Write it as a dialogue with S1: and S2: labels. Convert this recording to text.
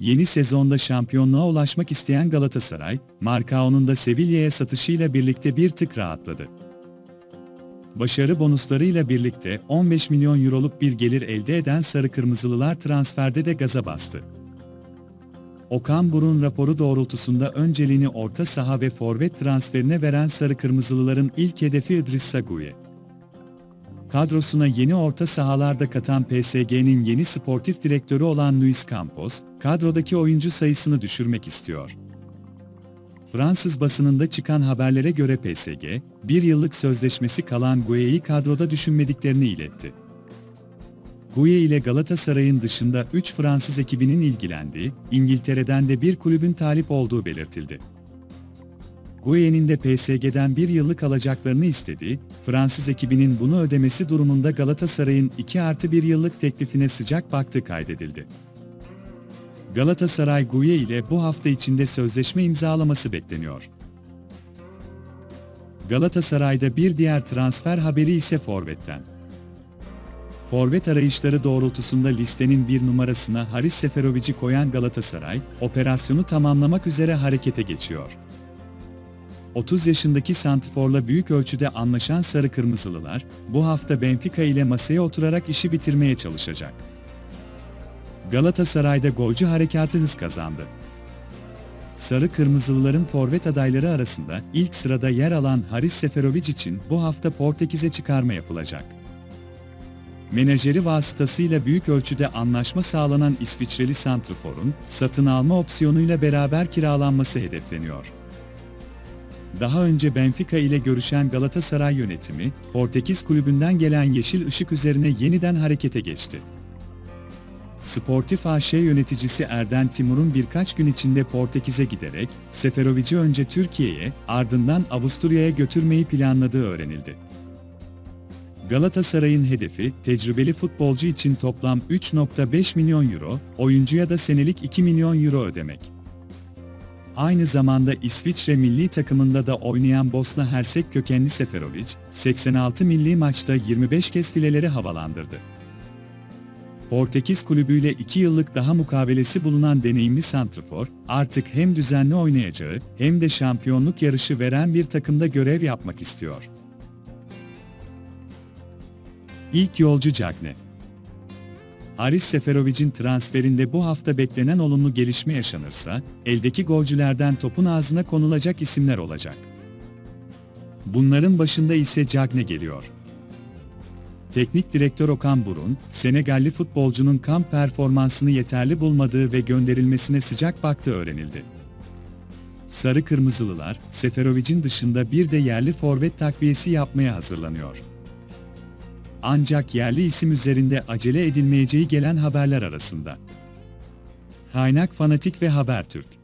S1: Yeni sezonda şampiyonluğa ulaşmak isteyen Galatasaray, Marcao'nun da Sevilla'ya satışıyla birlikte bir tık rahatladı. Başarı bonuslarıyla birlikte 15 milyon euroluk bir gelir elde eden Sarı Kırmızılılar transferde de gaza bastı. Okan Burun raporu doğrultusunda önceliğini orta saha ve forvet transferine veren Sarı Kırmızılıların ilk hedefi İdris Saguye. Kadrosuna yeni orta sahalarda katan PSG'nin yeni sportif direktörü olan Luis Campos, kadrodaki oyuncu sayısını düşürmek istiyor. Fransız basınında çıkan haberlere göre PSG, bir yıllık sözleşmesi kalan Guye'yi kadroda düşünmediklerini iletti. Guye ile Galatasaray'ın dışında 3 Fransız ekibinin ilgilendiği, İngiltere'den de bir kulübün talip olduğu belirtildi. Guye'nin de PSG'den bir yıllık alacaklarını istediği, Fransız ekibinin bunu ödemesi durumunda Galatasaray'ın 2 artı 1 yıllık teklifine sıcak baktığı kaydedildi. Galatasaray Guye ile bu hafta içinde sözleşme imzalaması bekleniyor. Galatasaray'da bir diğer transfer haberi ise Forvet'ten. Forvet arayışları doğrultusunda listenin bir numarasına Haris Seferovic'i koyan Galatasaray, operasyonu tamamlamak üzere harekete geçiyor. 30 yaşındaki santrforla büyük ölçüde anlaşan Sarı Kırmızılılar, bu hafta Benfica ile masaya oturarak işi bitirmeye çalışacak. Galatasaray'da golcü harekatı hız kazandı. Sarı Kırmızılıların forvet adayları arasında ilk sırada yer alan Haris Seferovic için bu hafta Portekiz'e çıkarma yapılacak. Menajeri vasıtasıyla büyük ölçüde anlaşma sağlanan İsviçreli santrforun satın alma opsiyonuyla beraber kiralanması hedefleniyor. Daha önce Benfica ile görüşen Galatasaray yönetimi, Portekiz kulübünden gelen yeşil ışık üzerine yeniden harekete geçti. Sportif AŞ yöneticisi Erden Timur'un birkaç gün içinde Portekiz'e giderek, Seferovic'i önce Türkiye'ye, ardından Avusturya'ya götürmeyi planladığı öğrenildi. Galatasaray'ın hedefi, tecrübeli futbolcu için toplam 3.5 milyon euro, oyuncuya da senelik 2 milyon euro ödemek. Aynı zamanda İsviçre milli takımında da oynayan Bosna Hersek kökenli Seferovic, 86 milli maçta 25 kez fileleri havalandırdı. Portekiz kulübüyle 2 yıllık daha mukavelesi bulunan deneyimli santrfor, artık hem düzenli oynayacağı hem de şampiyonluk yarışı veren bir takımda görev yapmak istiyor. İlk yolcu Cagne Haris Seferovic'in transferinde bu hafta beklenen olumlu gelişme yaşanırsa, eldeki golcülerden topun ağzına konulacak isimler olacak. Bunların başında ise Cagne geliyor. Teknik direktör Okan Burun, Senegalli futbolcunun kamp performansını yeterli bulmadığı ve gönderilmesine sıcak baktığı öğrenildi. Sarı Kırmızılılar, Seferovic'in dışında bir de yerli forvet takviyesi yapmaya hazırlanıyor. Ancak yerli isim üzerinde acele edilmeyeceği gelen haberler arasında. Kaynak Fanatik ve Habertürk